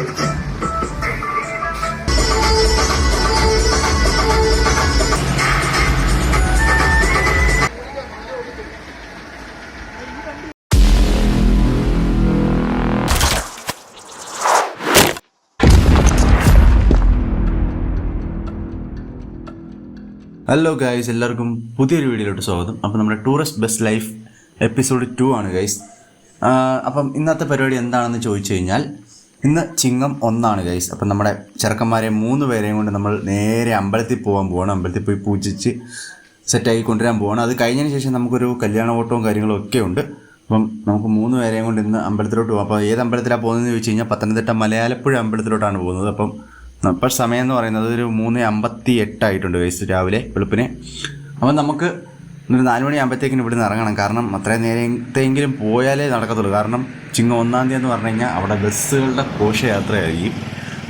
Hello guys എല്ലാവർക്കും പുതിയൊരു വീഡിയോയിലോട്ട് സ്വാഗതം. അപ്പം നമ്മുടെ tourist bus life episode two ആണ് ഗൈസ് അപ്പം ഇന്നത്തെ പരിപാടി എന്താണെന്ന് ചോദിച്ചു കഴിഞ്ഞാൽ ഇന്ന് ചിങ്ങം ഒന്നാണ് ഗൈസ് അപ്പം നമ്മുടെ ചെറുക്കന്മാരെ മൂന്ന് പേരെയും കൊണ്ട് നമ്മൾ നേരെ അമ്പലത്തിൽ പോകാൻ പോകണം അമ്പലത്തിൽ പോയി പൂജിച്ച് സെറ്റാക്കി കൊണ്ടുവരാൻ പോകണം അത് കഴിഞ്ഞതിന് ശേഷം നമുക്കൊരു കല്യാണ ഓട്ടവും കാര്യങ്ങളും ഒക്കെ ഉണ്ട്. അപ്പം നമുക്ക് മൂന്ന് പേരെയും കൊണ്ട് ഇന്ന് അമ്പലത്തിലോട്ട് പോകാം അപ്പോൾ ഏത് അമ്പലത്തിലാണ് പോകുന്നതെന്ന് ചോദിച്ചു കഴിഞ്ഞാൽ പത്തനംതിട്ട മലയാലപ്പുഴ അമ്പലത്തിലോട്ടാണ് പോകുന്നത്. അപ്പം ഇപ്പോൾ സമയം എന്ന് പറയുന്നത് ഒരു മൂന്ന് അമ്പത്തി എട്ടായിട്ടുണ്ട് ഗൈസ് രാവിലെ വെളുപ്പിനെ. അപ്പം നമുക്ക് ഒരു നാല് മണിയാകുമ്പോഴത്തേക്കിന് ഇവിടെ നിന്ന് ഇറങ്ങണം. കാരണം അത്രയും നേരത്തെങ്കിലും പോയാലേ നടക്കത്തുള്ളൂ. കാരണം ചിങ്ങ ഒന്നാം തീയതി എന്ന് പറഞ്ഞു കഴിഞ്ഞാൽ അവിടെ ബസ്സുകളുടെ ഘോഷയാത്രയായിരിക്കും.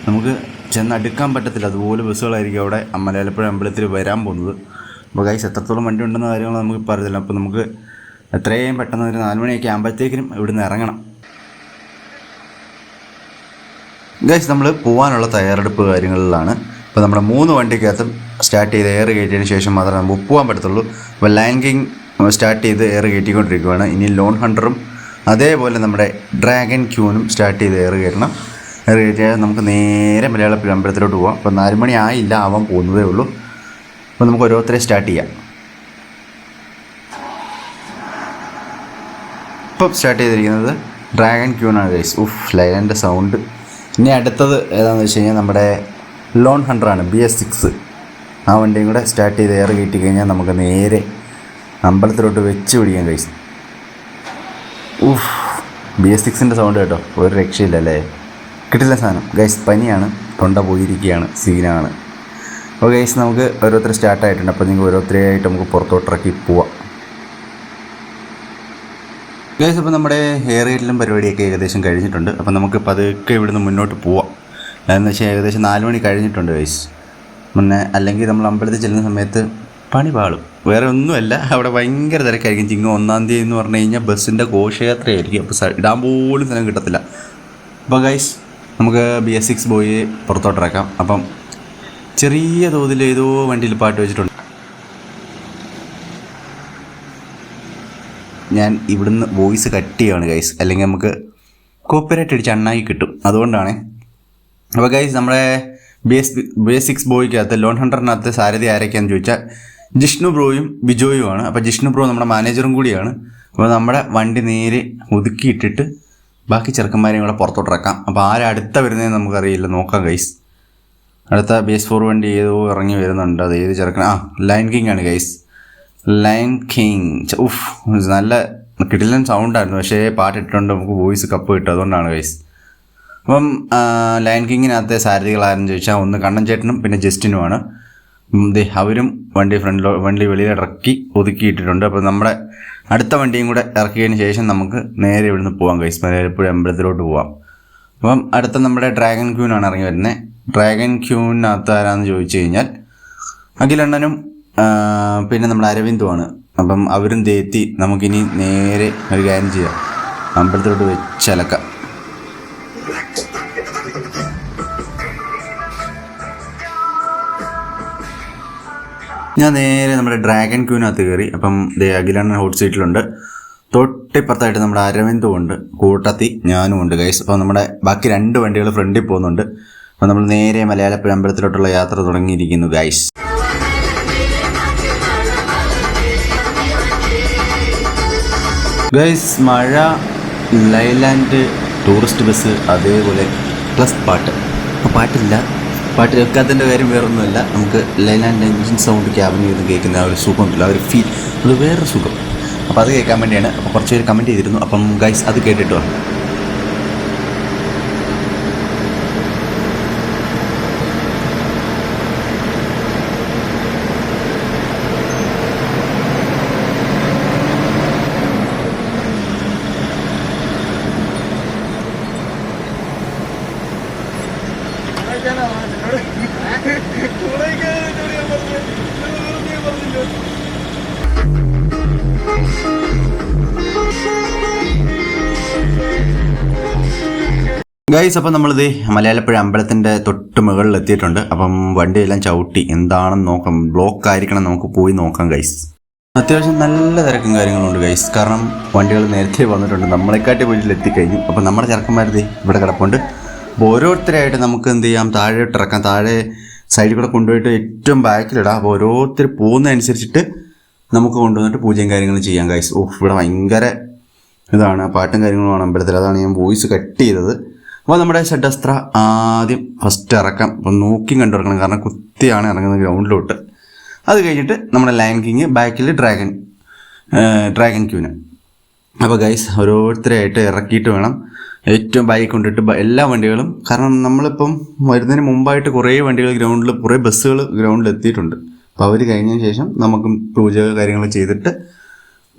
നമുക്ക് ചെന്നടുക്കാൻ പറ്റത്തില്ല. അതുപോലെ ബസ്സുകളായിരിക്കും അവിടെ മലയാളപ്പുഴ അമ്പലത്തിൽ വരാൻ പോകുന്നത്. അപ്പോൾ കൈസ് എത്രത്തോളം വണ്ടി ഉണ്ടെന്ന കാര്യങ്ങൾ നമുക്ക് പറയത്തില്ല അപ്പോൾ നമുക്ക് എത്രയും പെട്ടെന്ന് ഒരു നാല് മണിയൊക്കെ ആകുമ്പോഴത്തേക്കിനും ഇവിടുന്ന് ഇറങ്ങണം. ഗൈസ് നമ്മൾ പോകാനുള്ള തയ്യാറെടുപ്പ് കാര്യങ്ങളിലാണ്. ഇപ്പോൾ നമ്മുടെ മൂന്ന് വണ്ടിക്കകത്തും സ്റ്റാർട്ട് ചെയ്ത് എയർ കയറ്റിയതിന് ശേഷം മാത്രമേ നമുക്ക് പോകാൻ പറ്റത്തുള്ളൂ. അപ്പോൾ ലാൻഡിങ് സ്റ്റാർട്ട് ചെയ്ത് എയർ കയറ്റിക്കൊണ്ടിരിക്കുകയാണ് ഇനി ലോൺ ഹണ്ടറും അതേപോലെ നമ്മുടെ ഡ്രാഗൺ ക്യൂനും സ്റ്റാർട്ട് ചെയ്ത് എയർ കയറ്റണം. എയർ കയറ്റിയാൽ നമുക്ക് നേരെ മലയാള അമ്പലത്തിലോട്ട് പോകാം അപ്പോൾ നാല് മണി ആയില്ല ആവാൻ പോകുന്നതേ ഉള്ളൂ. അപ്പോൾ നമുക്ക് ഓരോരുത്തരെ സ്റ്റാർട്ട് ചെയ്യാം. ഇപ്പം സ്റ്റാർട്ട് ചെയ്തിരിക്കുന്നത് ഡ്രാഗൺ ക്യൂനാണ് ഗൈസ് ഉഫ് ലൈലന്റെ സൗണ്ട് ഇനി അടുത്തത് ഏതാണെന്ന് വെച്ച് കഴിഞ്ഞാൽ നമ്മുടെ ലോൺ ഹണ്ടറാണ് ബി എസ് സിക്സ് ആ വണ്ടിയും കൂടെ സ്റ്റാർട്ട് ചെയ്ത് എയർ കയറ്റി കഴിഞ്ഞാൽ നമുക്ക് നേരെ അമ്പലത്തിലോട്ട് വെച്ച് പിടിക്കാൻ കഴിച്ചു ഊഫ് ബി എസ് സിക്സിന്റെ സൗണ്ട് കേട്ടോ. ഒരു രക്ഷയില്ല അല്ലേ? കിട്ടില്ല സാധനം. ഗൈസ് പനിയാണ്. തൊണ്ട പോയിരിക്കുകയാണ്. സീനാണ്. അപ്പോൾ ഗൈസ് നമുക്ക് ഓരോരുത്തർ സ്റ്റാർട്ടായിട്ടുണ്ട് അപ്പോൾ നിങ്ങൾ ഓരോരുത്തരെയായിട്ട് നമുക്ക് പുറത്തോട്ടിറക്കി പോവാം. ഗൈസ് അപ്പോൾ നമ്മുടെ ഹെയർ റേറ്റിലും പരിപാടിയൊക്കെ ഏകദേശം കഴിഞ്ഞിട്ടുണ്ട്. അപ്പോൾ നമുക്ക് പതുക്കെ ഇവിടുന്ന് മുന്നോട്ട് പോവാം. എന്താണെന്ന് വെച്ചാൽ ഏകദേശം നാല് മണി കഴിഞ്ഞിട്ടുണ്ട് ഗൈസ് മുന്നേ അല്ലെങ്കിൽ നമ്മൾ അമ്പലത്തിൽ ചെല്ലുന്ന സമയത്ത് പണി പാളും. വേറെ ഒന്നുമല്ല. അവിടെ ഭയങ്കര തിരക്കായിരിക്കും. ചിങ്ങം ഒന്നാം തീയതി എന്ന് പറഞ്ഞു കഴിഞ്ഞാൽ ബസ്സിന്റെ ഘോഷയാത്രയായിരിക്കും. അപ്പോൾ ഇടാൻ പോലും സ്ഥലം കിട്ടത്തില്ല. അപ്പോൾ ഗൈസ് നമുക്ക് ബി എസ് സിക്സ് പോയി പുറത്തോട്ടിറക്കാം അപ്പം ചെറിയ തോതിൽ ഏതോ വണ്ടിയിൽ പാട്ട് വെച്ചിട്ടുണ്ട്. ഞാൻ ഇവിടുന്ന് വോയിസ് കട്ട് ചെയ്യുകയാണ് ഗൈസ് അല്ലെങ്കിൽ നമുക്ക് കോപ്പറേറ്റ് അടിച്ച് അണ്ണായി കിട്ടും. അതുകൊണ്ടാണ്. അപ്പോൾ ഗൈസ് നമ്മുടെ ബി എസ് സിക്സ് ബോയ്ക്കകത്ത് ലോൺ ഹണ്ടറിനകത്ത് സാരഥി ആരൊക്കെയാന്ന് ചോദിച്ചാൽ ജിഷ്ണു ബ്രോയും ബിജോയുമാണ്. അപ്പോൾ ജിഷ്ണു ബ്രോ നമ്മുടെ മാനേജറും കൂടിയാണ്. അപ്പോൾ നമ്മുടെ വണ്ടി നേരെ ഒതുക്കിയിട്ടിട്ട് ബാക്കി ചെറുക്കന്മാരെയും കൂടെ പുറത്തോട്ടിറക്കാം അപ്പോൾ ആരടുത്ത വരുന്നതെന്ന് നമുക്കറിയില്ല. നോക്കാം ഗൈസ് അടുത്ത ബേസ് ഫോർ വണ്ടി ഏതോ ഇറങ്ങി വരുന്നുണ്ട്. അത് ഏത് ചെറുക്കൻ ആ ലൈൻ കിങ് ആണ് ഗൈസ് ലൈൻ കിങ് ഉഫ് നല്ല കിടിലൻ സൗണ്ടായിരുന്നു പക്ഷേ പാട്ടിട്ടുണ്ട്. നമുക്ക് വോയിസ് കപ്പ് കിട്ടും. അതുകൊണ്ടാണ് ഗൈസ് അപ്പം ലയൻ കിങ്ങിനകത്തെ സാരഥികളാരെന്ന് ചോദിച്ചാൽ ഒന്ന് കണ്ണൻ ചേട്ടനും പിന്നെ ജസ്റ്റിനുമാണ്. ദേ അവരും വണ്ടി ഫ്രണ്ടിലോ വണ്ടി വെളിയിൽ ഇറക്കി ഒതുക്കിയിട്ടിട്ടുണ്ട്. അപ്പോൾ നമ്മുടെ അടുത്ത വണ്ടിയും കൂടെ ഇറക്കിയതിന് ശേഷം നമുക്ക് നേരെ ഇവിടുന്ന് പോവാം കൈസ് മലയാളപ്പുഴ അമ്പലത്തിലോട്ട് പോവാം. അപ്പം അടുത്ത നമ്മുടെ ഡ്രാഗൺ ക്യൂനാണ് ഇറങ്ങി വരുന്നത് ഡ്രാഗൺ ക്യൂവിനകത്ത് ആരാന്ന് ചോദിച്ചു കഴിഞ്ഞാൽ അഖിലണ്ണനും പിന്നെ നമ്മുടെ അരവിന്ദുമാണ് അപ്പം അവരും തേത്തി നമുക്കിനി നേരെ ഒരു കാര്യം ചെയ്യാം. അമ്പലത്തിലോട്ട് വെച്ചലക്കാം ഞാൻ നേരെ നമ്മുടെ ഡ്രാഗൺ ക്യൂവിനകത്ത് കയറി. അപ്പം ദേ അഖിലണ്ണൻ ഹോട്ട് സീറ്റിലുണ്ട് തൊട്ടിപ്പുറത്തായിട്ട് നമ്മുടെ അരവിന്ദും ഉണ്ട്. കൂട്ടത്തി ഞാനും ഉണ്ട് ഗൈസ് അപ്പോൾ നമ്മുടെ ബാക്കി രണ്ട് വണ്ടികൾ ഫ്രണ്ടിൽ പോകുന്നുണ്ട്. അപ്പോൾ നമ്മൾ നേരെ മലയാളപ്പുഴ അമ്പലത്തിലോട്ടുള്ള യാത്ര തുടങ്ങിയിരിക്കുന്നു ഗൈസ് ഗൈസ് മഴ ലൈലാൻഡ് ടൂറിസ്റ്റ് ബസ് അതേപോലെ പ്ലസ് പാട്ട്. അപ്പം പാട്ടില്ല. പാട്ട് കേൾക്കാത്തതിന്റെ കാര്യം വേറൊന്നുമല്ല. നമുക്ക് ലൈൻ ആൻഡ് എൻജിൻ സൗണ്ട് ക്യാബിനിൽ നിന്ന് കേൾക്കുന്ന ആ ഒരു സുഖമുണ്ടല്ലോ ആ ഒരു ഫീൽ അത് വേറൊരു സുഖം. അപ്പോൾ അത് കേൾക്കാൻ വേണ്ടിയാണ്. അപ്പോൾ കുറച്ച് പേര് കമന്റ് ചെയ്തിരുന്നു. അപ്പം ഗൈസ് അത് കേട്ടിട്ട് ഗൈസ് അപ്പം നമ്മളിത് മലയാളപ്പുഴ അമ്പലത്തിന്റെ തൊട്ട് മുകളിൽ എത്തിയിട്ടുണ്ട്. അപ്പം വണ്ടിയെല്ലാം ചവിട്ടി എന്താണെന്ന് നോക്കാം. ബ്ലോക്ക് ആയിരിക്കണം നമുക്ക് പോയി നോക്കാം ഗൈസ് അത്യാവശ്യം നല്ല തിരക്കും കാര്യങ്ങളുണ്ട് ഗൈസ് കാരണം വണ്ടികൾ നേരത്തെ വന്നിട്ടുണ്ട്. നമ്മളെക്കാട്ടി വീട്ടിൽ എത്തിക്കഴിഞ്ഞു. അപ്പം നമ്മുടെ ചെറുക്കന്മാരുത് ഇവിടെ കിടപ്പുണ്ട്. അപ്പോൾ ഓരോരുത്തരായിട്ട് നമുക്ക് എന്ത് ചെയ്യാം? താഴോട്ട് ഇറക്കാം. താഴെ സൈഡിൽ കൂടെ കൊണ്ടുപോയിട്ട് ഏറ്റവും ബാക്കിലിടാം അപ്പോൾ ഓരോരുത്തർ പോകുന്നതനുസരിച്ചിട്ട് നമുക്ക് കൊണ്ടുവന്നിട്ട് പൂജയും കാര്യങ്ങളും ചെയ്യാം ഗൈസ് ഓ ഇവിടെ ഭയങ്കര ഇതാണ്. പാട്ടും കാര്യങ്ങളുമാണ് അമ്പലത്തിൽ. അതാണ് ഞാൻ വോയിസ് കട്ട് ചെയ്തത്. അപ്പോൾ നമ്മുടെ ഷഡസ്ത്ര ആദ്യം ഫസ്റ്റ് ഇറക്കാം. അപ്പം നോക്കി കണ്ടിറക്കണം. കാരണം കുത്തിയാണ് ഇറങ്ങുന്നത് ഗ്രൗണ്ടിലോട്ട് അത് കഴിഞ്ഞിട്ട് നമ്മുടെ ലയൺ കിങ് ബാക്കിൽ ഡ്രാഗൺ ഡ്രാഗൺ ക്യൂന് അപ്പോൾ ഗൈസ് ഓരോരുത്തരായിട്ട് ഇറക്കിയിട്ട് വേണം. ഏറ്റവും ബൈക്ക് കൊണ്ടിട്ട് എല്ലാ വണ്ടികളും. കാരണം നമ്മളിപ്പം വരുന്നതിന് മുമ്പായിട്ട് കുറേ വണ്ടികൾ ഗ്രൗണ്ടിൽ കുറേ ബസ്സുകൾ ഗ്രൗണ്ടിൽ എത്തിയിട്ടുണ്ട്. അപ്പോൾ അവർ കഴിഞ്ഞതിന് ശേഷം നമുക്കും പൂജ കാര്യങ്ങൾ ചെയ്തിട്ട്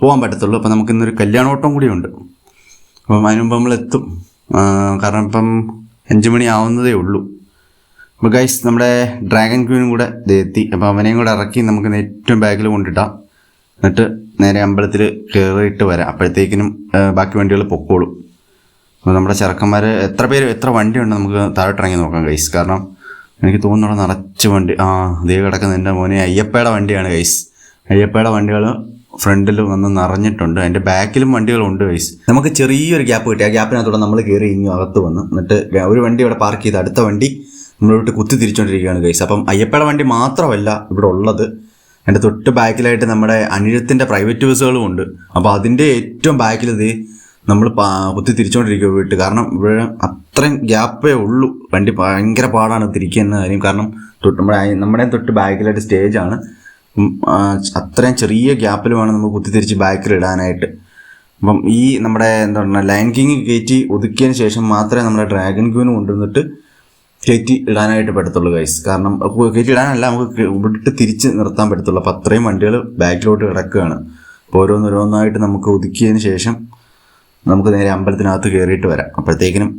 പോകാൻ പറ്റത്തുള്ളൂ. അപ്പോൾ നമുക്ക് ഇന്നൊരു കല്യാണോട്ടം കൂടിയുണ്ട്. അപ്പം അതിനുമുമ്പ് നമ്മൾ എത്തും കാരണം ഇപ്പം അഞ്ച് മണി ആവുന്നതേ ഉള്ളൂ. അപ്പോൾ ഗൈസ് നമ്മുടെ ഡ്രാഗൺ ക്യൂനും കൂടെ എത്തി. അപ്പോൾ അവനെയും കൂടെ ഇറക്കി നമുക്ക് ഏറ്റവും ബാഗിൽ കൊണ്ടിട്ടാം എന്നിട്ട് നേരെ അമ്പലത്തിൽ കയറിയിട്ട് വരാം. അപ്പോഴത്തേക്കിനും ബാക്കി വണ്ടികൾ പൊക്കോളും. അപ്പോൾ നമ്മുടെ ചെറുക്കന്മാർ എത്ര പേര് എത്ര വണ്ടിയുണ്ട് നമുക്ക് താഴോട്ട് ഇറങ്ങി നോക്കാം ഗൈസ് കാരണം എനിക്ക് തോന്നുന്നു നിറച്ച് വണ്ടി. ആ ദേ കിടക്കുന്ന എന്റെ മോനെ അയ്യപ്പയുടെ വണ്ടിയാണ് ഗൈസ് അയ്യപ്പയുടെ വണ്ടികൾ ഫ്രണ്ടിൽ വന്ന് നിറഞ്ഞിട്ടുണ്ട്. അതിന്റെ ബാക്കിലും വണ്ടികളുണ്ട് വൈസ് നമുക്ക് ചെറിയൊരു ഗ്യാപ്പ് കിട്ടി. ആ ഗ്യാപ്പിനകത്തൂടെ നമ്മൾ കയറി ഇങ്ങ് അകത്ത് വന്ന് എന്നിട്ട് ഒരു വണ്ടി ഇവിടെ പാർക്ക് ചെയ്ത് അടുത്ത വണ്ടി നമ്മളോട്ട് കുത്തി തിരിച്ചുകൊണ്ടിരിക്കുകയാണ് ഗൈസ് അപ്പം അയ്യപ്പയുടെ വണ്ടി മാത്രമല്ല ഇവിടെ ഉള്ളത്. എന്റെ തൊട്ട് ബാക്കിലായിട്ട് നമ്മുടെ അനിഴത്തിന്റെ പ്രൈവറ്റ് ബസ്സുകളും ഉണ്ട്. അപ്പോൾ അതിന്റെ ഏറ്റവും ബാക്കിലത് നമ്മൾ കുത്തി തിരിച്ചുകൊണ്ടിരിക്കുക വീട്ട് കാരണം ഇവിടെ അത്രയും ഗ്യാപ്പേ ഉള്ളൂ. വണ്ടി ഭയങ്കര പാടാണ് തിരിക്കുന്ന കാര്യം. കാരണം തൊട്ട് നമ്മുടെ നമ്മുടെ തൊട്ട് ബാക്കിലായിട്ട് സ്റ്റേജാണ് അത്രയും ചെറിയ ഗ്യാപ്പിൽ വേണം നമുക്ക് കുത്തിത്തിരിച്ച് ബാക്കിൽ ഇടാനായിട്ട്. അപ്പം ഈ നമ്മുടെ എന്താ പറയുക കിങ് കയറ്റി ഒതുക്കിയതിന് ശേഷം മാത്രമേ നമ്മുടെ ഡ്രാഗൺ ക്യൂന് കൊണ്ടുവന്നിട്ട് കയറ്റി ഇടാനായിട്ട് പറ്റത്തുള്ളൂ ഗൈസ് കാരണം കയറ്റി ഇടാനല്ല നമുക്ക് ഇവിട്ട് തിരിച്ച് നിർത്താൻ പറ്റത്തുള്ളൂ. അപ്പോൾ അത്രയും വണ്ടികൾ ബാക്കിലോട്ട് കിടക്കുകയാണ്. അപ്പോൾ ഓരോന്നോരോന്നായിട്ട് നമുക്ക് ഒതുക്കിയതിന് ശേഷം നമുക്ക് നേരെ അമ്പലത്തിനകത്ത് കയറിയിട്ട് വരാം. അപ്പോഴത്തേക്കിനും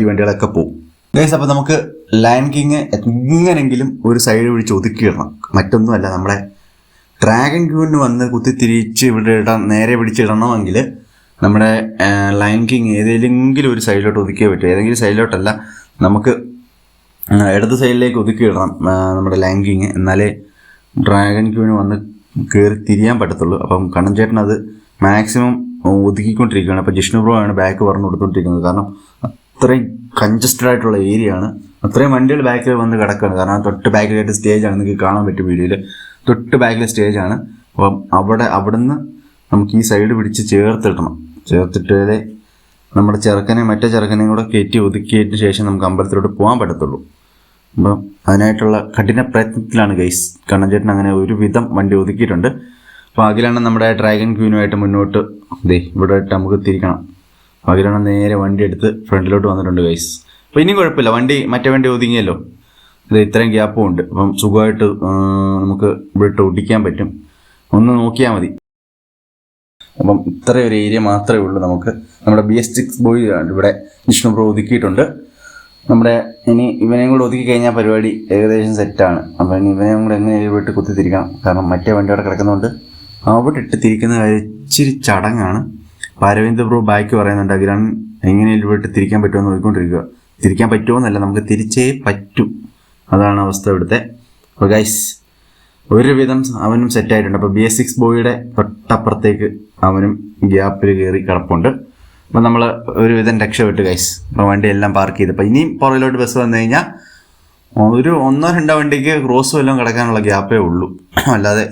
ഈ വണ്ടികളൊക്കെ പോകും ഗൈസ് അപ്പോൾ നമുക്ക് ലയൺ കിങ് എങ്ങനെങ്കിലും ഒരു സൈഡ് പിടിച്ച് ഒതുക്കിയിടണം മറ്റൊന്നുമല്ല നമ്മുടെ ഡ്രാഗൺ ക്യൂവിന് വന്ന് കുത്തി തിരിച്ച് ഇവിടെ ഇടാൻ നേരെ പിടിച്ചിടണമെങ്കിൽ നമ്മുടെ ലയൺ കിങ് ഏതെങ്കിലും ഒരു സൈഡിലോട്ട് ഒതുക്കിയേ പറ്റും. ഏതെങ്കിലും സൈഡിലോട്ടല്ല നമുക്ക് ഇടത് സൈഡിലേക്ക് ഒതുക്കി ഇടണം ആ, നമ്മുടെ ലയൺ കിങ് എന്നാലേ ഡ്രാഗൺ ക്യൂവിന് വന്ന് കയറി തിരിയാൻ പറ്റത്തുള്ളൂ. അപ്പം കണ്ണൻ ചേട്ടൻ അത് മാക്സിമം ഒതുക്കിക്കൊണ്ടിരിക്കുകയാണ്. അപ്പോൾ ജിഷ്ണു ബ്രോ ആണ് ബാക്ക് പറഞ്ഞു കൊടുത്തുകൊണ്ടിരിക്കുന്നത് കാരണം അത്രയും കൺജസ്റ്റഡ് ആയിട്ടുള്ള ഏരിയ ആണ്. അത്രയും വണ്ടികൾ ബാക്കിൽ വന്ന് കിടക്കുകയാണ്. കാരണം തൊട്ട് ബാക്കിലായിട്ട് സ്റ്റേജ് ആണ്. നിങ്ങൾക്ക് കാണാൻ പറ്റും വീഡിയോയിൽ തൊട്ട് ബാക്കിലെ സ്റ്റേജ് ആണ്. അപ്പം അവിടെ അവിടുന്ന് നമുക്ക് ഈ സൈഡ് പിടിച്ച് ചേർത്തിടണം ചേർത്തിട്ടേ നമ്മുടെ ചെറുക്കനെ മറ്റേ ചെറുക്കനെയും കൂടെ കയറ്റി ഒതുക്കിയതിന് ശേഷം നമുക്ക് അമ്പലത്തിലോട്ട് പോകാൻ പറ്റത്തുള്ളൂ. അപ്പം അതിനായിട്ടുള്ള കഠിന പ്രയത്നത്തിലാണ് ഗൈസ് കണ്ണഞ്ചേട്ടൻ അങ്ങനെ ഒരുവിധം വണ്ടി ഒതുക്കിയിട്ടുണ്ട്. അപ്പോൾ അഖിലാണ് നമ്മുടെ ഡ്രാഗൺ ക്യൂനുമായിട്ട് മുന്നോട്ട് ദേ ഇവിടെ നമുക്ക് തിരിക്കണം. അഖിലാണ് നേരെ വണ്ടി എടുത്ത് ഫ്രണ്ടിലോട്ട് വന്നിട്ടുണ്ട് ഗൈസ് അപ്പോൾ ഇനിയും കുഴപ്പമില്ല. വണ്ടി മറ്റേ വണ്ടി ഒതുങ്ങിയല്ലോ. ഇത് ഇത്രയും ഗ്യാപ്പും ഉണ്ട്. അപ്പം സുഖമായിട്ട് നമുക്ക് ഇവിടെ ഒട്ടിക്കാൻ പറ്റും. ഒന്ന് നോക്കിയാൽ മതി. അപ്പം ഇത്ര ഒരു ഏരിയ മാത്രമേ ഉള്ളൂ നമുക്ക്. നമ്മുടെ ബി എസ് സിക്സ് ബോയ് ഇവിടെ വിഷ്ണു പ്രോ ഒതുക്കിയിട്ടുണ്ട്. നമ്മുടെ ഇനി ഇവനെയും കൂടെ ഒതുക്കി കഴിഞ്ഞാൽ പരിപാടി ഏകദേശം സെറ്റാണ് അപ്പം ഇനി ഇവനെയും കൂടെ എങ്ങനെ ഇവിടെ കുത്തി തിരിക്കണം കാരണം മറ്റേ വണ്ടി അവിടെ കിടക്കുന്നതുകൊണ്ട് അവിടെ ഇട്ട് തിരിക്കുന്ന കാര്യം ഇച്ചിരി ചടങ്ങാണ്. അപ്പോൾ അരവിന്ദ് ബ്രോ ബാക്കി പറയുന്നുണ്ട് അഖിലാൻ എങ്ങനെ ഇവിടെ തിരിക്കാൻ പറ്റുമെന്ന് നോക്കിക്കൊണ്ടിരിക്കുക. തിരിക്കാൻ പറ്റുമോന്നല്ല നമുക്ക് തിരിച്ചേ പറ്റൂ. അതാണ് അവസ്ഥ ഇവിടുത്തെ. അപ്പോൾ ഗൈസ് ഒരുവിധം അവനും സെറ്റായിട്ടുണ്ട് അപ്പോൾ ബി എസ് സിക്സ് ബോയുടെ തൊട്ടപ്പുറത്തേക്ക് അവനും ഗ്യാപ്പിൽ കയറി കിടപ്പുണ്ട്. അപ്പം നമ്മൾ ഒരുവിധം രക്ഷപ്പെട്ടു ഗൈസ് അപ്പോൾ വണ്ടി എല്ലാം പാർക്ക് ചെയ്ത്. അപ്പോൾ ഇനിയും പുറകിലോട്ട് ബസ് വന്നു കഴിഞ്ഞാൽ ഒരു ഒന്നോ രണ്ടോ വണ്ടിക്ക് ക്രോസ് വല്ലതും കിടക്കാനുള്ള ഗ്യാപ്പേ ഉള്ളൂ. അല്ലാതെ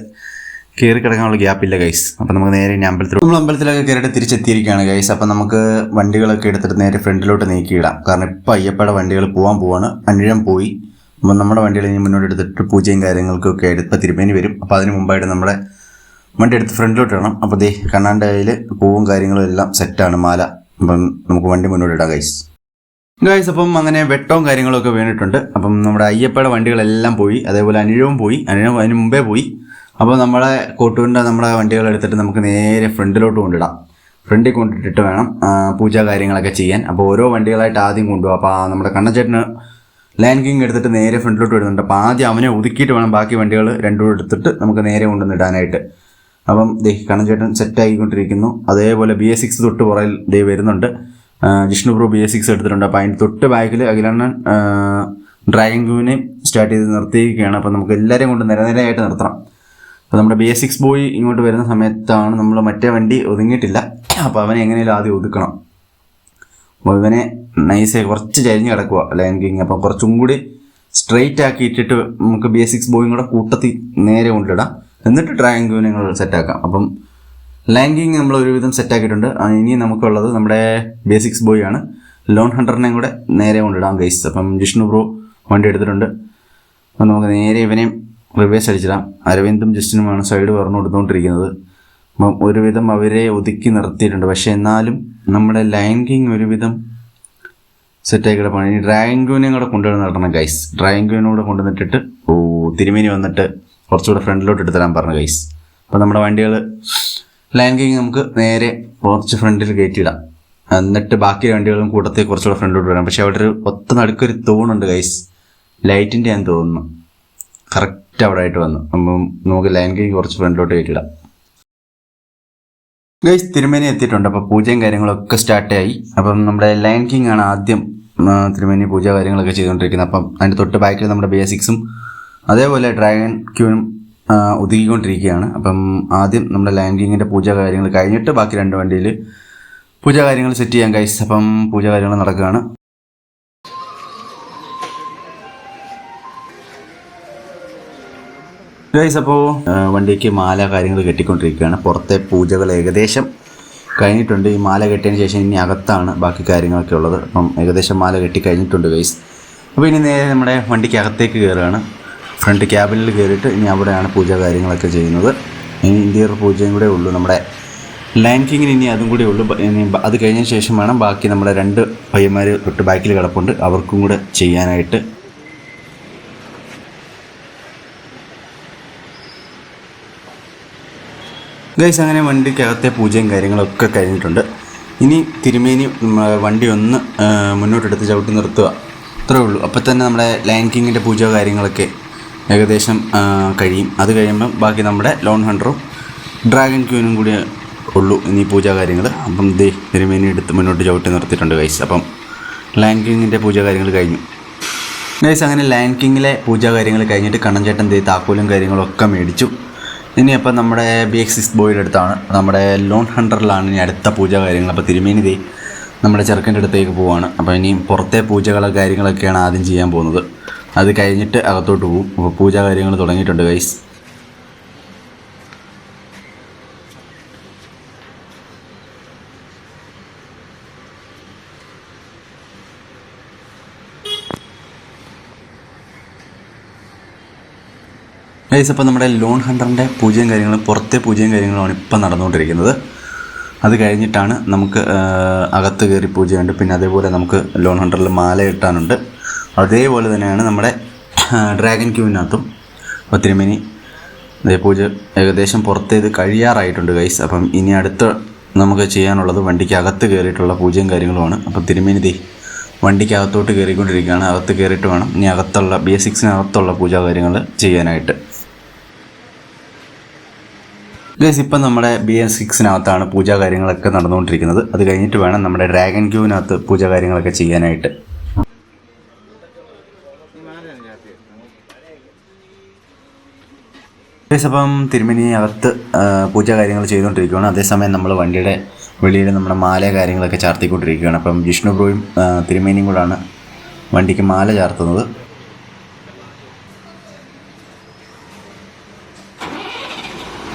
കയറി കിടക്കാനുള്ള ഗ്യാപ്പില്ല ഗൈസ് അപ്പം നമുക്ക് നേരെ ഇനി അമ്പലത്തിൽ നമ്മൾ അമ്പലത്തിലൊക്കെ കയറിയിട്ട് തിരിച്ചെത്തിയിരിക്കുകയാണ് ഗൈസ് അപ്പം നമുക്ക് വണ്ടികളൊക്കെ എടുത്തിട്ട് നേരെ ഫ്രണ്ടിലോട്ട് നീക്കിയിടാം. കാരണം ഇപ്പം അയ്യപ്പയുടെ വണ്ടികൾ പോകാൻ പോവാണ്. അന്വേഷം പോയി. അപ്പം നമ്മുടെ വണ്ടികൾ ഇനി മുന്നോട്ട് എടുത്തിട്ട് പൂജയും കാര്യങ്ങൾക്കൊക്കെ ആയിട്ട് ഇപ്പം തിരുമേനി വരും. അപ്പോൾ അതിന് മുമ്പായിട്ട് നമ്മുടെ വണ്ടി എടുത്ത് ഫ്രണ്ടിലോട്ട് ഇടണം. അപ്പോൾ ദേ കണ്ണാന്റെ കയ്യിൽ പൂവും കാര്യങ്ങളും എല്ലാം സെറ്റാണ് മാല. അപ്പം നമുക്ക് വണ്ടി മുന്നോട്ട് ഇടാം ഗൈസ് ഗൈസ് അപ്പം അങ്ങനെ വെട്ടവും കാര്യങ്ങളൊക്കെ വേണ്ടിയിട്ടുണ്ട്. അപ്പം നമ്മുടെ അയ്യപ്പയുടെ വണ്ടികളെല്ലാം പോയി. അതേപോലെ അനിഴവും പോയി. അനുഴവും അതിന് മുമ്പേ പോയി. അപ്പോൾ നമ്മളെ കോട്ടൂരിന്റെ നമ്മുടെ വണ്ടികൾ എടുത്തിട്ട് നമുക്ക് നേരെ ഫ്രണ്ടിലോട്ട് കൊണ്ടിടാം. ഫ്രണ്ടിൽ കൊണ്ടിട്ടിട്ട് വേണം പൂജ കാര്യങ്ങളൊക്കെ ചെയ്യാൻ. അപ്പോൾ ഓരോ വണ്ടികളായിട്ട് ആദ്യം കൊണ്ടുപോകും അപ്പോൾ നമ്മുടെ കണ്ണച്ചേട്ടന് ലാൻഡ് കിങ് എടുത്തിട്ട് നേരെ ഫ്രണ്ടിലോട്ട് വരുന്നുണ്ട്. അപ്പോൾ ആദ്യം അവനെ ഒതുക്കിയിട്ട് വേണം ബാക്കി വണ്ടികൾ രണ്ടും എടുത്തിട്ട് നമുക്ക് നേരെ കൊണ്ടുവന്നിടാനായിട്ട് അപ്പം ദേ കണ്ണഞ്ചേട്ടൻ സെറ്റ് ആയിക്കൊണ്ടിരിക്കുന്നു. അതേപോലെ ബി എസ് സിക്സ് തൊട്ട് പുറയിൽ ദേ വരുന്നുണ്ട്. Jishnu bro B S six എടുത്തിട്ടുണ്ട്. അപ്പോൾ അതിന്റെ തൊട്ട് ബാക്കിൽ അഖിലണ്ണൻ ഡ്രാഗൻ ക്യൂവിനെയും സ്റ്റാർട്ട് ചെയ്ത് നിർത്തിയിരിക്കുകയാണ്. അപ്പോൾ നമുക്ക് എല്ലാവരെയും കൊണ്ട് നിരനിരയായിട്ട് നിർത്തണം. അപ്പോൾ നമ്മുടെ ബി എസ് സിക്സ് ബോയ് ഇങ്ങോട്ട് വരുന്ന സമയത്താണ് നമ്മൾ മറ്റേ വണ്ടി ഒതുങ്ങിയിട്ടില്ല. അപ്പോൾ അവനെ എങ്ങനെയും ആദ്യം ഒതുക്കണം. അപ്പോൾ ഇവനെ നൈസായി കുറച്ച് ചരിഞ്ഞ് കിടക്കുക ലാൻഡിങ് അപ്പോൾ കുറച്ചും കൂടി സ്ട്രെയിറ്റ് ആക്കി ഇട്ടിട്ട് നമുക്ക് ബി എസ് സിക്സ് ബോയും കൂടെ കൂട്ടത്തിൽ നേരെ കൊണ്ടിടാം. എന്നിട്ട് ക്യൂവിനെ നിങ്ങൾ സെറ്റാക്കാം അപ്പം ലാൻഡിങ് നമ്മൾ ഒരുവിധം സെറ്റാക്കിയിട്ടുണ്ട് ഇനി നമുക്കുള്ളത് നമ്മുടെ ബേസിക്സ് ബോയ് ആണ്. ലോൺ ഹണ്ടറിനെയും കൂടെ നേരെ കൊണ്ടിടാം ഗൈസ് അപ്പം ജിഷ്ണു ബ്രോ വണ്ടി എടുത്തിട്ടുണ്ട്. അപ്പം നമുക്ക് നേരെ ഇവനെയും റിവേഴ്സ് അടിച്ചിടാം. അരവിന്ദും ജസ്റ്റിനുമാണ് സൈഡ് പറഞ്ഞു കൊടുത്തുകൊണ്ടിരിക്കുന്നത് അപ്പം ഒരുവിധം അവരെ ഒതുക്കി നിർത്തിയിട്ടുണ്ട്. പക്ഷേ എന്നാലും നമ്മുടെ ലൈൻ കിങ് ഒരുവിധം സെറ്റായി കിടപ്പാണ് ഇനി ഡ്രാഗൻക്യൂനെയും കൂടെ കൊണ്ടുവന്ന് നടണം ഗൈസ് ഡ്രാഗൻക്യൂനും കൂടെ കൊണ്ടുവന്നിട്ടിട്ട് ഓ തിരുമേനി വന്നിട്ട് കുറച്ചുകൂടെ ഫ്രണ്ടിലോട്ട് എടുത്ത് തരാൻ പറഞ്ഞു ഗൈസ് അപ്പോൾ നമ്മുടെ വണ്ടികൾ ലൈൻ കിങ് നമുക്ക് നേരെ കുറച്ച് ഫ്രണ്ടിൽ കയറ്റിയിടാം. എന്നിട്ട് ബാക്കി വണ്ടികളും കൂട്ടത്തിൽ കുറച്ചുകൂടെ ഫ്രണ്ടിലോട്ട് വരാം. പക്ഷേ അവിടെ ഒരു ഒത്ത നടുക്കൊരു തൂണുണ്ട് ഗൈസ് ലൈറ്റിന്റെ ഞാൻ തോന്നുന്നു. കറക്റ്റ് അവിടെ ആയിട്ട് വന്നു. അപ്പം നമുക്ക് ലൈൻ കിങ് കുറച്ച് ഫ്രണ്ടിലോട്ട് കയറ്റിടാം. ഗൈസ് തിരുമേനി എത്തിയിട്ടുണ്ട്. അപ്പോൾ പൂജയും കാര്യങ്ങളൊക്കെ സ്റ്റാർട്ടായി അപ്പം നമ്മുടെ ലൈൻ കിങ് ആണ് ആദ്യം തിരുമേനി പൂജ കാര്യങ്ങളൊക്കെ ചെയ്തുകൊണ്ടിരിക്കുന്നത്. അപ്പം അതിന്റെ തൊട്ട് ബാക്കിൽ നമ്മുടെ ബേസിക്സും അതേപോലെ ഡ്രാഗൺ ക്യൂനും ഒതുക്കിക്കൊണ്ടിരിക്കുകയാണ് അപ്പം ആദ്യം നമ്മുടെ ലൈൻ കിങ്ങിന്റെ പൂജ കാര്യങ്ങൾ കഴിഞ്ഞിട്ട് ബാക്കി രണ്ട് വണ്ടിയിൽ പൂജ കാര്യങ്ങൾ സെറ്റ് ചെയ്യാൻ ഗൈസ് അപ്പം പൂജ കാര്യങ്ങൾ നടക്കുകയാണ്. ഗൈസ് അപ്പോൾ വണ്ടിക്ക് മാല കാര്യങ്ങൾ കെട്ടിക്കൊണ്ടിരിക്കുകയാണ്. പുറത്തെ പൂജകൾ ഏകദേശം കഴിഞ്ഞിട്ടുണ്ട്. ഈ മാല കെട്ടിയതിന് ശേഷം ഇനി അകത്താണ് ബാക്കി കാര്യങ്ങളൊക്കെ ഉള്ളത്. അപ്പം ഏകദേശം മാല കെട്ടി കഴിഞ്ഞിട്ടുണ്ട് ഗൈസ് അപ്പോൾ ഇനി നേരെ നമ്മുടെ വണ്ടിക്ക് അകത്തേക്ക് കയറുകയാണ്. ഫ്രണ്ട് ക്യാബിനിൽ കയറിയിട്ട് ഇനി അവിടെയാണ് പൂജ കാര്യങ്ങളൊക്കെ ചെയ്യുന്നത്. ഇനി ഇന്ത്യർ പൂജയും കൂടെ ഉള്ളൂ. നമ്മുടെ ലൈൻ കിങ്ങിന് ഇനി അതും കൂടെ ഉള്ളൂ. ഇനി അത് കഴിഞ്ഞ ശേഷം വേണം ബാക്കി നമ്മുടെ രണ്ട് പയ്യന്മാർ തൊട്ട് ബാക്കിൽ കിടപ്പുണ്ട്. അവർക്കും കൂടെ ചെയ്യാനായിട്ട് ഗൈസ് അങ്ങനെ വണ്ടിക്കകത്തെ പൂജയും കാര്യങ്ങളൊക്കെ കഴിഞ്ഞിട്ടുണ്ട്. ഇനി തിരുമേനി വണ്ടി ഒന്ന് മുന്നോട്ടെടുത്ത് ചവിട്ടി നിർത്തുക. അത്രേ ഉള്ളൂ. അപ്പോൾ തന്നെ നമ്മുടെ ലാൻഡ് കിങ്ങിന്റെ പൂജ കാര്യങ്ങളൊക്കെ ഏകദേശം കഴിയും. അത് കഴിയുമ്പം ബാക്കി നമ്മുടെ ലോൺ ഹണ്ടറും ഡ്രാഗൺ ക്യൂനും കൂടി ഉള്ളൂ ഇനി പൂജ കാര്യങ്ങൾ അപ്പം ദേ തിരുമേനി എടുത്ത് മുന്നോട്ട് ചവിട്ടി നിർത്തിയിട്ടുണ്ട് ഗൈസ് അപ്പം ലാൻഡ് കിങ്ങിന്റെ പൂജ കാര്യങ്ങൾ കഴിഞ്ഞു. ഗൈസ് അങ്ങനെ ലാൻഡ് കിങ്ങിലെ പൂജ കാര്യങ്ങൾ കഴിഞ്ഞിട്ട് കണ്ണൻ ചേട്ടൻ ദേ താക്കോലും കാര്യങ്ങളൊക്കെ മേടിച്ചു. ഇനി നമ്മുടെ ബി എക്സ് സിക്സ് ബോയുടെ അടുത്താണ്. നമ്മുടെ ലോൺ ഹണ്ടറിലാണ് ഇനി അടുത്ത പൂജ കാര്യങ്ങൾ. അപ്പോൾ തിരുമേനി ദേ നമ്മുടെ ചെറുക്കന്റെ അടുത്തേക്ക് പോവാണ്. അപ്പോൾ ഇനി പുറത്തെ പൂജകളോ കാര്യങ്ങളൊക്കെയാണ് ആദ്യം ചെയ്യാൻ പോകുന്നത്. അത് കഴിഞ്ഞിട്ട് അകത്തോട്ട് പോകും അപ്പോൾ പൂജ കാര്യങ്ങൾ തുടങ്ങിയിട്ടുണ്ട് ഗൈസ് ഗൈസ് അപ്പോൾ നമ്മുടെ ലോൺ ഹണ്ടറിന്റെ പൂജയും കാര്യങ്ങളും പുറത്തെ പൂജയും കാര്യങ്ങളുമാണ് ഇപ്പം നടന്നുകൊണ്ടിരിക്കുന്നത്. അത് കഴിഞ്ഞിട്ടാണ് നമുക്ക് അകത്ത് കയറി പൂജയുണ്ട് പിന്നെ അതേപോലെ നമുക്ക് ലോൺ ഹണ്ടറിൽ മാല ഇട്ടാനുണ്ട്. അതേപോലെ തന്നെയാണ് നമ്മുടെ ഡ്രാഗൻ ക്യൂവിനകത്തും ഒത്തിരിമിനി തിരുമേനി അതേ പൂജ ഏകദേശം പുറത്തേത് കഴിയാറായിട്ടുണ്ട് ഗൈസ് അപ്പം ഇനി അടുത്ത നമുക്ക് ചെയ്യാനുള്ളത് വണ്ടിക്ക് അകത്ത് കയറിയിട്ടുള്ള പൂജയും കാര്യങ്ങളുമാണ്. അപ്പം തിരുമേനി ദേ വണ്ടിക്ക് അകത്തോട്ട് കയറിക്കൊണ്ടിരിക്കുകയാണ്. അകത്ത് കയറിയിട്ട് വേണം. ഇനി അകത്തുള്ള ബി എസ് സിക്സിനകത്തുള്ള പൂജാ കാര്യങ്ങൾ ചെയ്യാനായിട്ട്. ഗൈസ് ഇപ്പം നമ്മുടെ ബി എൻ സിക്സിനകത്താണ് പൂജാ കാര്യങ്ങളൊക്കെ നടന്നുകൊണ്ടിരിക്കുന്നത്. അത് കഴിഞ്ഞിട്ട് വേണം നമ്മുടെ ഡ്രാഗൺ ക്യൂവിനകത്ത് പൂജാ കാര്യങ്ങളൊക്കെ ചെയ്യാനായിട്ട്. ഗൈസ് അപ്പം തിരുമേനിയകത്ത് പൂജ കാര്യങ്ങൾ ചെയ്തുകൊണ്ടിരിക്കുകയാണ്. അതേസമയം നമ്മൾ വണ്ടിയുടെ വെളിയിൽ നമ്മുടെ മാല കാര്യങ്ങളൊക്കെ ചാർത്തിക്കൊണ്ടിരിക്കുകയാണ്. അപ്പം ജിഷ്ണു ബ്രോയും തിരുമേനിയും കൂടാണ് വണ്ടിക്ക് മാല ചാർത്തുന്നത്.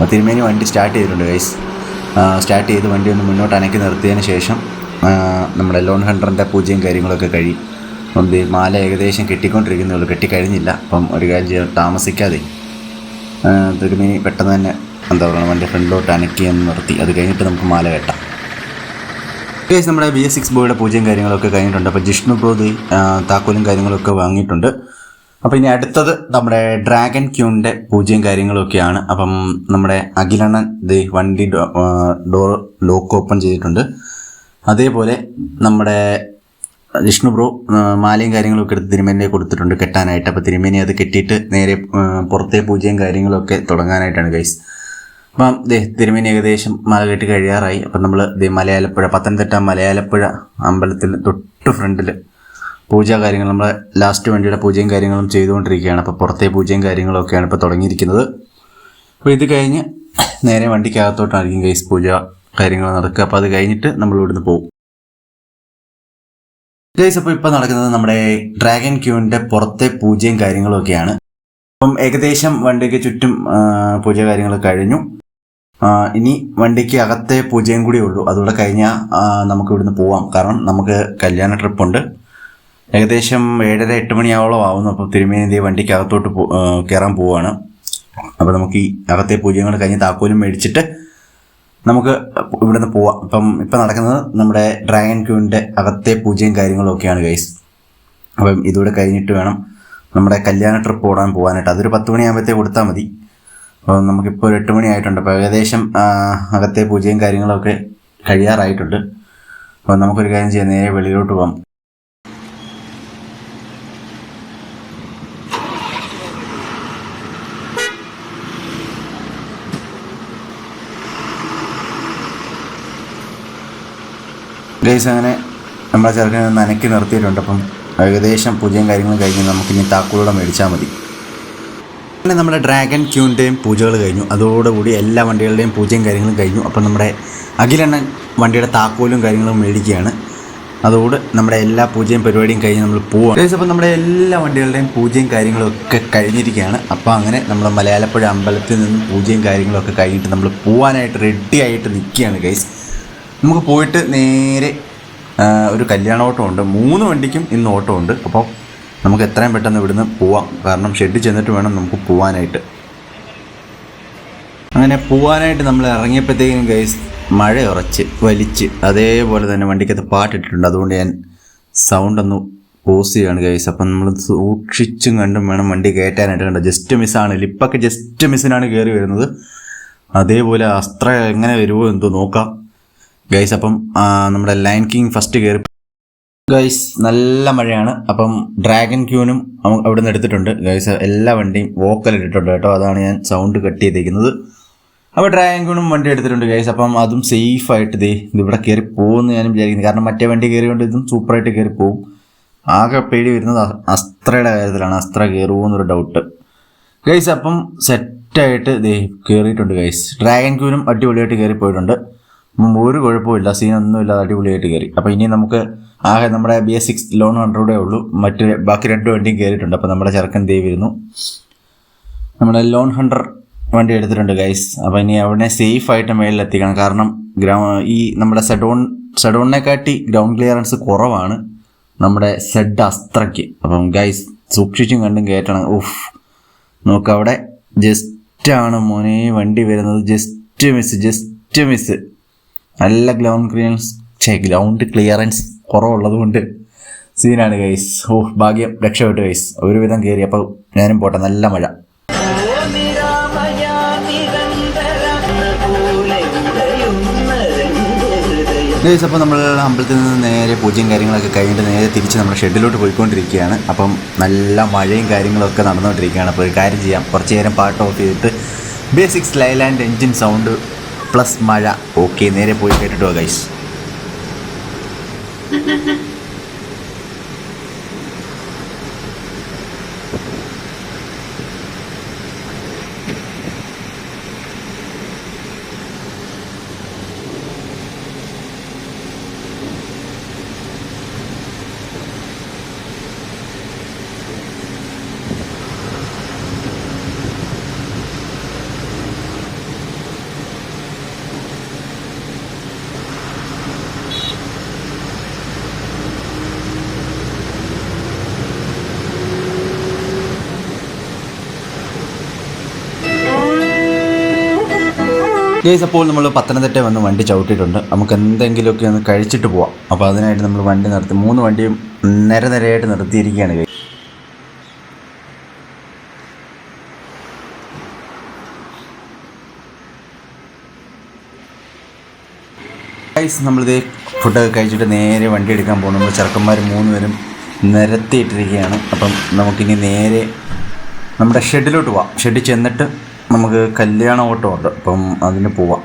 അപ്പോൾ തിരുമേനി വണ്ടി സ്റ്റാർട്ട് ചെയ്തിട്ടുണ്ട് ഗൈസ് സ്റ്റാർട്ട് ചെയ്ത് വണ്ടി ഒന്ന് മുന്നോട്ട് അനക്കി നിർത്തിയതിന് ശേഷം നമ്മുടെ ലോൺ ഹൺഡ്രന്റെ പൂജയും കാര്യങ്ങളൊക്കെ കഴി അപ്പം മാല ഏകദേശം കെട്ടിക്കൊണ്ടിരിക്കുന്നേ ഉള്ളൂ. കെട്ടിക്കഴിഞ്ഞില്ല. അപ്പം ഒരു കാര്യം ചെയ്യാം താമസിക്കാതെ. തിരുമേനി പെട്ടെന്ന് തന്നെ എന്താ പറയുക വണ്ടി ഫ്രണ്ടിലോട്ട് അനക്കി എന്ന് നിർത്തി. അത് കഴിഞ്ഞിട്ട് നമുക്ക് മാല കെട്ടാം. ഗൈസ് നമ്മുടെ ബി എസ് സിക്സ് ബോയുടെ പൂജയും കാര്യങ്ങളൊക്കെ കഴിഞ്ഞിട്ടുണ്ട്. അപ്പോൾ ജിഷ്ണു ബ്രോദി താക്കോലും കാര്യങ്ങളൊക്കെ വാങ്ങിയിട്ടുണ്ട്. അപ്പോൾ ഇനി അടുത്തത് നമ്മുടെ ഡ്രാഗൺ ക്യൂണിന്റെ പൂജയും കാര്യങ്ങളൊക്കെയാണ്. അപ്പം നമ്മുടെ അഖിലണ്ണൻ ദേ വണ്ടി ഡോർ ലോക്ക് ഓപ്പൺ ചെയ്തിട്ടുണ്ട്. അതേപോലെ നമ്മുടെ വിഷ്ണു ബ്രോ മാലയും കാര്യങ്ങളൊക്കെ എടുത്ത് തിരുമേനിയെ കൊടുത്തിട്ടുണ്ട് കെട്ടാനായിട്ട്. അപ്പോൾ തിരുമേനി അത് കെട്ടിയിട്ട് നേരെ പുറത്തെ പൂജയും കാര്യങ്ങളൊക്കെ തുടങ്ങാനായിട്ടാണ് ഗൈസ് അപ്പം ദേ തിരുമേനി ഏകദേശം മല കെട്ടി കഴിയാറായി. അപ്പം നമ്മൾ ദേ മലയാലപ്പുഴ പത്തനംതിട്ട മലയാലപ്പുഴ അമ്പലത്തിൽ തൊട്ട് ഫ്രണ്ടിൽ പൂജാ കാര്യങ്ങൾ നമ്മൾ ലാസ്റ്റ് വണ്ടിയുടെ പൂജയും കാര്യങ്ങളും ചെയ്തുകൊണ്ടിരിക്കുകയാണ്. അപ്പോൾ പുറത്തെ പൂജയും കാര്യങ്ങളൊക്കെയാണ് ഇപ്പോൾ തുടങ്ങിയിരിക്കുന്നത്. അപ്പോൾ ഇത് കഴിഞ്ഞ് നേരെ വണ്ടിക്കകത്തോട്ടായിരിക്കും ഗൈസ് പൂജ കാര്യങ്ങൾ നടക്കുക. അപ്പോൾ അത് കഴിഞ്ഞിട്ട് നമ്മൾ ഇവിടുന്ന് പോകും ഗൈസ് അപ്പോൾ ഇപ്പോൾ നടക്കുന്നത് നമ്മുടെ ഡ്രാഗൺ ക്യൂവിന്റെ പുറത്തെ പൂജയും കാര്യങ്ങളൊക്കെയാണ്. അപ്പം ഏകദേശം വണ്ടിക്ക് ചുറ്റും പൂജ കാര്യങ്ങൾ കഴിഞ്ഞു. ഇനി വണ്ടിക്ക് അകത്തെ പൂജയും കൂടി ഉള്ളൂ. അതുകൂടെ കഴിഞ്ഞാൽ നമുക്ക് ഇവിടുന്ന് പോവാം. കാരണം നമുക്ക് കല്യാണ ട്രിപ്പുണ്ട് ഏകദേശം ഏഴര എട്ട് മണിയാവോളം ആവുന്നു. അപ്പോൾ തിരുമേനി വണ്ടിക്ക് അകത്തോട്ട് കയറാൻ പോവുകയാണ് അപ്പോൾ നമുക്ക് ഈ അകത്തെ പൂജ്യങ്ങൾ കഴിഞ്ഞ് താക്കോലും മേടിച്ചിട്ട് നമുക്ക് ഇവിടുന്ന് പോവാം. ഇപ്പം ഇപ്പം നടക്കുന്നത് നമ്മുടെ ഡ്രാഗൺ ക്യൂവിന്റെ അകത്തെ പൂജയും കാര്യങ്ങളും ഒക്കെയാണ് ഗൈസ് അപ്പം ഇതുകൂടെ കഴിഞ്ഞിട്ട് വേണം നമ്മുടെ കല്യാണ ട്രിപ്പ് ഓടാൻ പോകാനായിട്ട് അതൊരു പത്ത് മണിയാകുമ്പോഴത്തേക്ക് കൊടുത്താൽ മതി. അപ്പം നമുക്കിപ്പോൾ ഒരു എട്ട് മണിയായിട്ടുണ്ട്. അപ്പോൾ ഏകദേശം അകത്തെ പൂജയും കാര്യങ്ങളൊക്കെ കഴിയാറായിട്ടുണ്ട്. അപ്പം നമുക്കൊരു കാര്യം ചെയ്യാം. നേരെ വെളിയിലോട്ട് പോകാം ഗൈസ് അങ്ങനെ നമ്മളെ ചെറുക്കനെ നനക്കി നിർത്തിയിട്ടുണ്ട്. അപ്പം ഏകദേശം പൂജയും കാര്യങ്ങളും കഴിഞ്ഞ് നമുക്കിനി താക്കോലൂടെ മേടിച്ചാൽ മതി. അങ്ങനെ നമ്മുടെ ഡ്രാഗൺ ക്യൂന്റെയും പൂജകൾ കഴിഞ്ഞു. അതോടുകൂടി എല്ലാ വണ്ടികളുടെയും പൂജയും കാര്യങ്ങളും കഴിഞ്ഞു. അപ്പം നമ്മുടെ അഖിലെണ്ണൻ വണ്ടിയുടെ താക്കോലും കാര്യങ്ങളും മേടിക്കുകയാണ്. അതോട് നമ്മുടെ എല്ലാ പൂജയും പരിപാടിയും കഴിഞ്ഞ് നമ്മൾ പോവാം ഗൈസ് അപ്പം നമ്മുടെ എല്ലാ വണ്ടികളുടെയും പൂജയും കാര്യങ്ങളും ഒക്കെ കഴിഞ്ഞിരിക്കുകയാണ്. അപ്പോൾ അങ്ങനെ നമ്മൾ മലയാളപ്പുഴ അമ്പലത്തിൽ നിന്നും പൂജയും കാര്യങ്ങളും ഒക്കെ കഴിഞ്ഞിട്ട് നമ്മൾ പോവാനായിട്ട് റെഡി ആയിട്ട് നിൽക്കുകയാണ് ഗൈസ് നമുക്ക് പോയിട്ട് നേരെ ഒരു കല്യാണ ഓട്ടോ ഉണ്ട് മൂന്ന് വണ്ടിക്കും ഇന്ന് ഓട്ടോ ഉണ്ട് അപ്പോൾ നമുക്ക് എത്രയും പെട്ടെന്ന് ഇവിടുന്ന് പോവാം. കാരണം ഷെഡിൽ ചെന്നിട്ട് വേണം നമുക്ക് പോവാനായിട്ട്. അങ്ങനെ പോവാനായിട്ട് നമ്മൾ ഇറങ്ങിയപ്പോഴത്തേക്കും ഗൈസ് മഴ ഉറച്ച് വലിച്ച്. അതേപോലെ തന്നെ വണ്ടിക്കകത്ത് പാട്ടിട്ടിട്ടുണ്ട്. അതുകൊണ്ട് ഞാൻ സൗണ്ട് ഒന്ന് പോസ് ചെയ്യാണ് ഗൈസ് അപ്പം നമ്മൾ സൂക്ഷിച്ചും കണ്ടും വേണം വണ്ടി കയറ്റാനായിട്ട്. കണ്ടോ? ജസ്റ്റ് മിസ്സാണ് ലിപ്പൊക്കെ ജസ്റ്റ് മിസ്സിനാണ് കയറി വരുന്നത്. അതേപോലെ അസ്ത്ര എങ്ങനെ വരുമോ എന്തോ നോക്കാം. ഗൈസ് അപ്പം നമ്മുടെ ലയൻ കിങ് ഫസ്റ്റ് കയറി. ഗൈസ് നല്ല മഴയാണ്. അപ്പം ഡ്രാഗൺ ക്യൂനും അവ- അവിടെ നിന്ന് എടുത്തിട്ടുണ്ട്. ഗൈസ് എല്ലാ വണ്ടിയും വോക്കൽ ഇട്ടിട്ടുണ്ട് കേട്ടോ. അതാണ് ഞാൻ സൗണ്ട് കട്ട് ചെയ്തിരിക്കുന്നത് അപ്പോൾ ഡ്രാഗൺ ക്യൂണും വണ്ടി എടുത്തിട്ടുണ്ട് ഗൈസ് അപ്പം അതും സേഫ് ആയിട്ട് ദേ ഇവിടെ കയറി പോകുമെന്ന് ഞാൻ വിചാരിക്കുന്നു. കാരണം മറ്റേ വണ്ടി കയറിയുകൊണ്ട് ഇതും സൂപ്പറായിട്ട് കയറി പോകും. ആകെ പേടി വരുന്നത് അസ്ത്രയുടെ കാര്യത്തിലാണ്. അസ്ത്ര കയറുമോ എന്നൊരു ഡൗട്ട് ഗൈസ് അപ്പം സെറ്റായിട്ട് ദേ കയറിയിട്ടുണ്ട് ഗൈസ് ഡ്രാഗൺ ക്യൂനും അടിപൊളിയായിട്ട് കയറി പോയിട്ടുണ്ട്. ഒരു കുഴപ്പമില്ല സീനൊന്നും ഇല്ലാതെ അടിപൊളിയായിട്ട് കയറി. അപ്പോൾ ഇനി നമുക്ക് ആകെ നമ്മുടെ ബി എസ് സിക്സ് ലോൺ ഹൺഡ്രഡേ ഉള്ളൂ. മറ്റ് ബാക്കി രണ്ട് വണ്ടിയും കയറിയിട്ടുണ്ട്. അപ്പോൾ നമ്മുടെ ചെറുക്കൻ ദേവിരുന്നു നമ്മുടെ ലോൺ ഹൺഡ്രഡ് വണ്ടി എടുത്തിട്ടുണ്ട് ഗൈസ് അപ്പോൾ ഇനി അവിടെ സേഫ് ആയിട്ട് മേളിലെത്തിക്കണം. കാരണം ഗ്രൗ ഈ നമ്മുടെ സെഡോൺ സെഡോണിനെക്കാട്ടി ഗ്രൗണ്ട് ക്ലിയറൻസ് കുറവാണ് നമ്മുടെ സെഡ് അസ്ത്രയ്ക്ക് അപ്പം ഗൈസ് സൂക്ഷിച്ചും കണ്ടും കയറ്റണം. ഉഫ്. നോക്കവിടെ ആണ് മോനെ വണ്ടി വരുന്നത്. ജസ്റ്റ് മിസ് ജസ്റ്റ് മിസ് നല്ല ഗ്രൗണ്ട് ക്ലിയറൻസ് ഛേ ഗ്രൗണ്ട് ക്ലിയറൻസ് കുറവുള്ളത് കൊണ്ട് സീനാണ് ഗൈസ് ഓ ഭാഗ്യം രക്ഷപ്പെട്ടു ഗൈസ് ഒരുവിധം കയറി അപ്പോൾ ഞാനും പോട്ടെ. നല്ല മഴ. ഗൈസ് അപ്പോൾ നമ്മൾ അമ്പലത്തിൽ നിന്ന് നേരെ പൂജയും കാര്യങ്ങളൊക്കെ കഴിഞ്ഞിട്ട് നേരെ തിരിച്ച് നമ്മുടെ ഷെഡിലോട്ട് പോയിക്കൊണ്ടിരിക്കുകയാണ്. അപ്പം നല്ല മഴയും കാര്യങ്ങളൊക്കെ നടന്നുകൊണ്ടിരിക്കുകയാണ്. അപ്പോൾ ഒരു കാര്യം ചെയ്യാം. കുറച്ച് നേരം പാട്ട് ഓഫ് ചെയ്തിട്ട് BS six Leyland engine sound plus മഴ. ഓക്കെ നേരെ പോയി കേട്ടിട്ടോ ഗൈസ് ഗൈസ് അപ്പോൾ നമ്മൾ പത്തനംതിട്ട വന്ന് വണ്ടി ചവിട്ടിയിട്ടുണ്ട്. നമുക്ക് എന്തെങ്കിലുമൊക്കെ ഒന്ന് കഴിച്ചിട്ട് പോവാം. അപ്പോൾ അതിനായിട്ട് നമ്മൾ വണ്ടി നിർത്തി മൂന്ന് വണ്ടിയും നിര നിരയായിട്ട് നിർത്തിയിരിക്കുകയാണ് ഗൈസ് ഗൈസ് നമ്മളിത് ഫുഡൊക്കെ കഴിച്ചിട്ട് നേരെ വണ്ടി എടുക്കാൻ പോകുന്നു നമ്മൾ ചെറുക്കന്മാർ മൂന്ന് പേരും നിരത്തിയിട്ടിരിക്കുകയാണ്. അപ്പം നമുക്കിനി നേരെ നമ്മുടെ ഷെഡിലോട്ട് പോവാം. ഷെഡിൽ ചെന്നിട്ട് നമുക്ക് കല്യാണ ഓട്ടോ ഉണ്ട്. അപ്പം അതിന് പോവാം.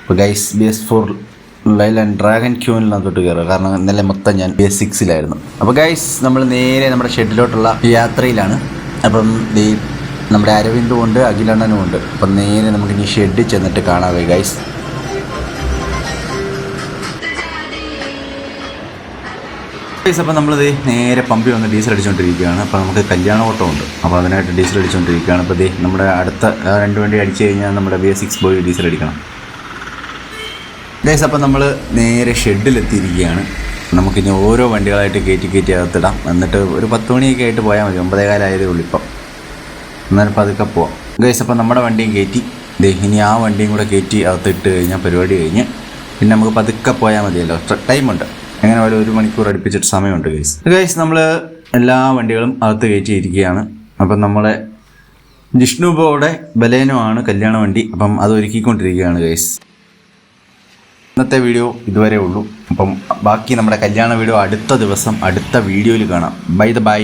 അപ്പോൾ guys B S four Leyland dragon ക്യൂനിനകത്തോട്ട് കയറുക കാരണം ഇന്നലെ മൊത്തം ഞാൻ ബി എസ് സിക്സിലായിരുന്നു അപ്പോൾ ഗൈസ് നമ്മൾ നേരെ നമ്മുടെ ഷെഡിലോട്ടുള്ള യാത്രയിലാണ്. അപ്പം ഈ നമ്മുടെ അരവിന്ദും ഉണ്ട് അഖിലണ്ണനും ഉണ്ട്. അപ്പം നേരെ നമുക്ക് ഇനി ഷെഡിൽ ചെന്നിട്ട് കാണാവേ ഗൈസ് ഗൈസ് അപ്പോൾ നമ്മളിത് നേരെ പമ്പി വന്ന് ഡീസൽ അടിച്ചുകൊണ്ടിരിക്കുകയാണ് അപ്പോൾ നമുക്ക് കല്യാണ ഓട്ടോ ഉണ്ട് അപ്പോൾ അതിനായിട്ട് ഡീസൽ അടിച്ചുകൊണ്ടിരിക്കുകയാണ് അപ്പോൾ ഇത് നമ്മുടെ അടുത്ത രണ്ട് വണ്ടി അടിച്ചു കഴിഞ്ഞാൽ നമ്മുടെ വി സിക്സ് ബോയ് ഡീസൽ അടിക്കണം. ഗൈസ് അപ്പോൾ നമ്മൾ നേരെ ഷെഡിലെത്തിയിരിക്കുകയാണ്. നമുക്കിനി ഓരോ വണ്ടികളായിട്ട് കയറ്റി കയറ്റി അകത്തിടാം. എന്നിട്ട് ഒരു പത്ത് മണിയൊക്കെ ആയിട്ട് പോയാൽ മതി. ഒമ്പതേ കാലമായതേ ഉള്ളൂ ഇപ്പം. എന്നാലും പതുക്കെ പോവാം. ഗൈസ് അപ്പോൾ നമ്മുടെ വണ്ടിയും കയറ്റി ദേ ഇനി ആ വണ്ടിയും കൂടെ കയറ്റി അകത്തിട്ട് കഴിഞ്ഞാൽ പരിപാടി കഴിഞ്ഞ്. പിന്നെ നമുക്ക് പതുക്കെ പോയാൽ മതിയല്ലോ. ടൈമുണ്ട്. എങ്ങനെ ഒരു ഒരു മണിക്കൂർ അടുപ്പിച്ചിട്ട് സമയമുണ്ട് ഗൈസ് ഗൈസ് നമ്മൾ എല്ലാ വണ്ടികളും അകത്ത് കയറ്റിയിരിക്കുകയാണ്. അപ്പം നമ്മളെ ജിഷ്ണുബോയുടെ ബലേനോ ആണ് കല്യാണ വണ്ടി. അപ്പം അത് ഒരുക്കിക്കൊണ്ടിരിക്കുകയാണ് ഗൈസ് ഇന്നത്തെ വീഡിയോ ഇതുവരെ ഉള്ളൂ. അപ്പം ബാക്കി നമ്മുടെ കല്യാണ വീഡിയോ അടുത്ത ദിവസം അടുത്ത വീഡിയോയിൽ കാണാം. By the by